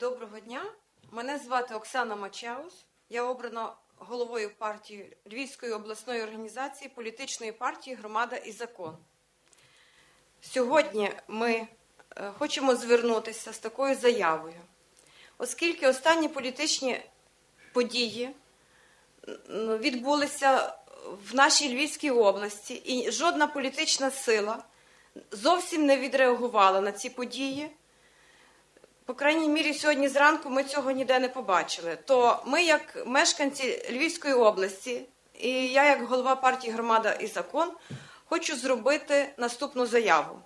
Доброго дня. Мене звати Оксана Мачаус. Я обрана головою партії Львівської обласної організації політичної партії Громада і закон. Сьогодні ми е, хочемо звернутися з такою заявою, оскільки останні політичні події відбулися в нашій Львівській області, і жодна політична сила зовсім не відреагувала на ці події. По крайній мірі, сьогодні зранку ми цього ніде не побачили. То ми, як мешканці Львівської області, і я, як голова партії Громада і закон, хочу зробити наступну заяву.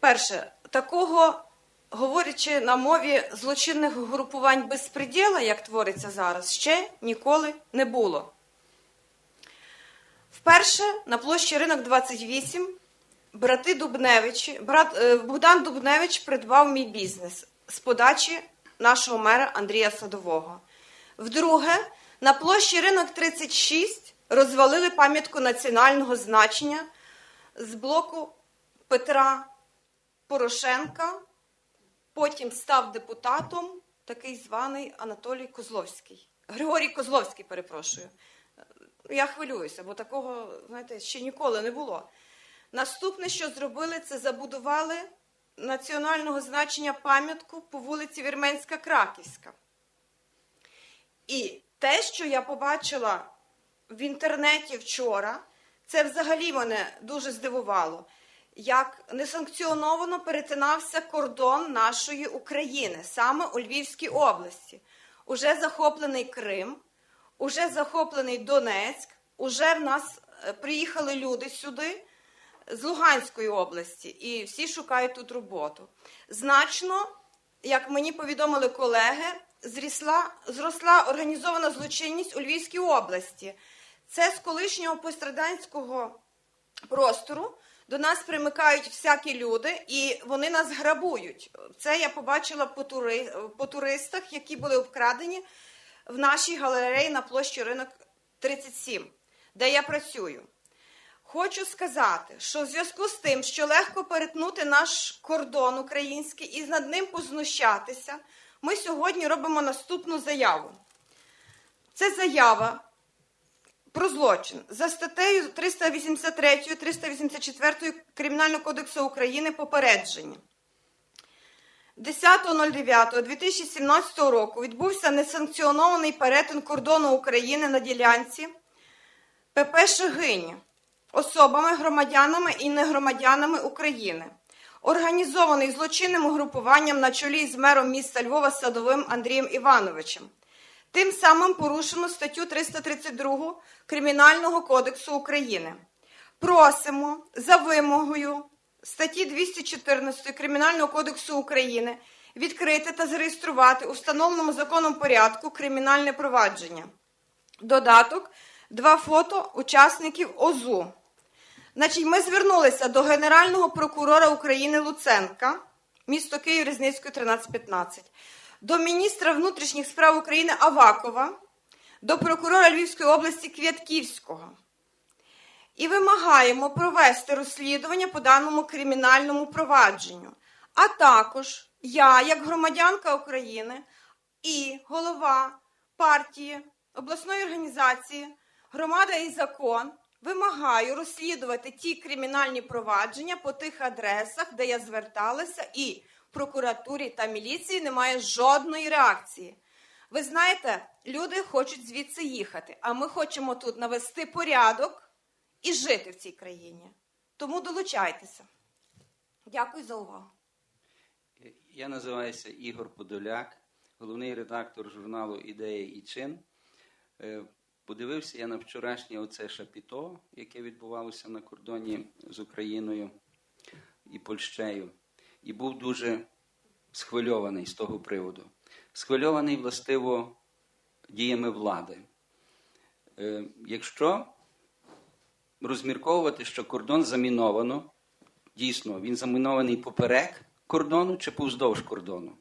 Перше, такого, говорячи на мові злочинних групувань безпреділа, як твориться зараз, ще ніколи не було. Вперше на площі ринок 28 брати Дубневичі, брат е, Богдан Дубневич придбав мій бізнес з подачі нашого мера Андрія Садового. Вдруге, на площі ринок 36 розвалили пам'ятку національного значення з блоку Петра Порошенка. Потім став депутатом такий званий Анатолій Козловський. Григорій Козловський, перепрошую. Я хвилююся, бо такого, знаєте, ще ніколи не було. Наступне, що зробили, це забудували національного значення пам'ятку по вулиці Вірменська Краківська. І те, що я побачила в інтернеті вчора, це взагалі мене дуже здивувало, як несанкціоновано перетинався кордон нашої України, саме у Львівській області. Уже захоплений Крим, уже захоплений Донецьк, уже в нас е, приїхали люди сюди з Луганської області, і всі шукають тут роботу. Значно, як мені повідомили колеги, зрісла, зросла організована злочинність у Львівській області. Це з колишнього пострадянського простору до нас примикають всякі люди, і вони нас грабують. Це я побачила по, тури, по туристах, які були обкрадені в нашій галереї на площі ринок 37, де я працюю. Хочу сказати, що в зв'язку з тим, що легко перетнути наш кордон український і над ним познущатися, ми сьогодні робимо наступну заяву. Це заява про злочин за статтею 383 384 Кримінального кодексу України попередження. 10.09.2017 року відбувся несанкціонований перетин кордону України на ділянці ПП Шегині особами, громадянами і негромадянами України, організований злочинним угрупуванням на чолі з мером міста Львова Садовим Андрієм Івановичем. Тим самим порушено статтю 332 Кримінального кодексу України. Просимо за вимогою статті 214 Кримінального кодексу України відкрити та зареєструвати у встановленому законом порядку кримінальне провадження. Додаток два фото учасників ОЗУ. Значить, ми звернулися до Генерального прокурора України Луценка, місто Київ, Різницької, 1315, до міністра внутрішніх справ України Авакова, до прокурора Львівської області Квятківського. І вимагаємо провести розслідування по даному кримінальному провадженню. А також я, як громадянка України і голова партії обласної організації Громада і закон вимагаю розслідувати ті кримінальні провадження по тих адресах, де я зверталася, і в прокуратурі та міліції немає жодної реакції. Ви знаєте, люди хочуть звідси їхати, а ми хочемо тут навести порядок і жити в цій країні. Тому долучайтеся. Дякую за увагу. Я називаюся Ігор Подоляк, головний редактор журналу Ідея і чин. Подивився я на вчорашнє оце шапіто, яке відбувалося на кордоні з Україною і Польщею, і був дуже схвильований з того приводу. Схвильований, властиво, діями влади. Е, Якщо розмірковувати, що кордон заміновано, дійсно, він замінований поперек кордону чи повздовж кордону,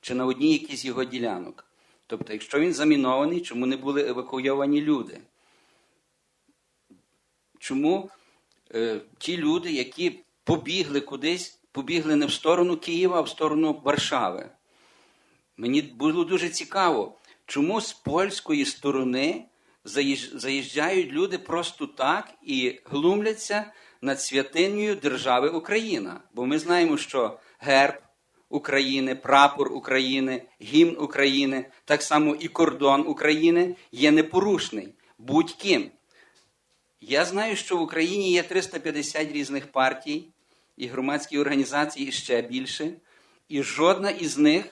чи на одній якійсь його ділянок. Тобто, якщо він замінований, чому не були евакуйовані люди? Чому е, ті люди, які побігли кудись, побігли не в сторону Києва, а в сторону Варшави? Мені було дуже цікаво, чому з польської сторони заїжджають люди просто так і глумляться над святиною держави Україна. Бо ми знаємо, що герб України, прапор України, гімн України, так само і кордон України є непорушний будь-ким. Я знаю, що в Україні є 350 різних партій і громадські організації і ще більше, і жодна із них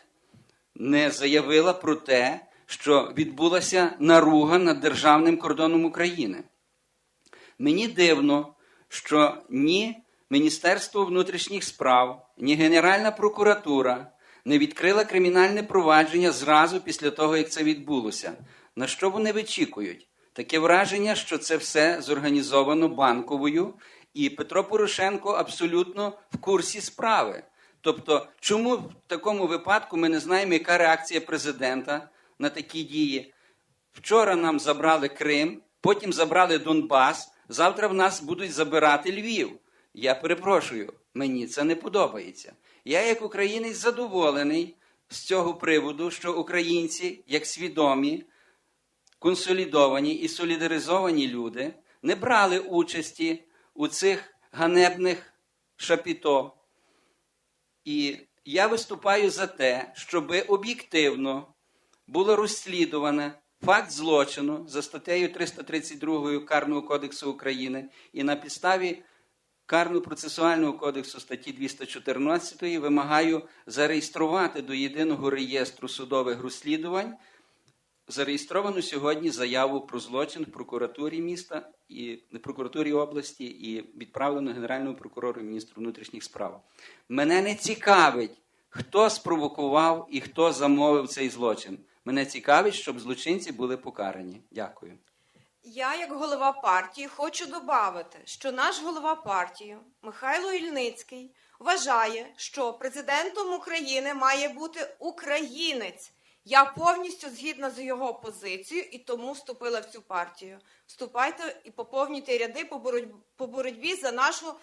не заявила про те, що відбулася наруга над державним кордоном України. Мені дивно, що ні Міністерство внутрішніх справ, ні Генеральна прокуратура не відкрила кримінальне провадження зразу після того, як це відбулося. На що вони вичікують? Таке враження, що це все зорганізовано банковою, і Петро Порошенко абсолютно в курсі справи. Тобто, чому в такому випадку ми не знаємо, яка реакція президента на такі дії? Вчора нам забрали Крим, потім забрали Донбас. Завтра в нас будуть забирати Львів. Я перепрошую, мені це не подобається. Я, як українець, задоволений з цього приводу, що українці, як свідомі, консолідовані і солідаризовані люди, не брали участі у цих ганебних шапіто. І я виступаю за те, щоб об'єктивно було розслідуване факт злочину за статтею 332 Карного кодексу України і на підставі Карно-процесуального кодексу статті 214 вимагаю зареєструвати до єдиного реєстру судових розслідувань зареєстровану сьогодні заяву про злочин в прокуратурі міста і прокуратурі області і відправлено Генеральному прокурору і міністру внутрішніх справ. Мене не цікавить, хто спровокував і хто замовив цей злочин. Мене цікавить, щоб злочинці були покарані. Дякую. Я, як голова партії, хочу додати, що наш голова партії Михайло Ільницький вважає, що президентом України має бути українець. Я повністю згідна з його позицією і тому вступила в цю партію. Вступайте і поповнюйте ряди по боротьбі, по боротьбі за нашу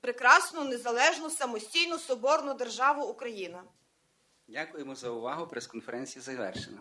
прекрасну, незалежну, самостійну, соборну державу Україна. Дякуємо за увагу. Прес-конференція завершена.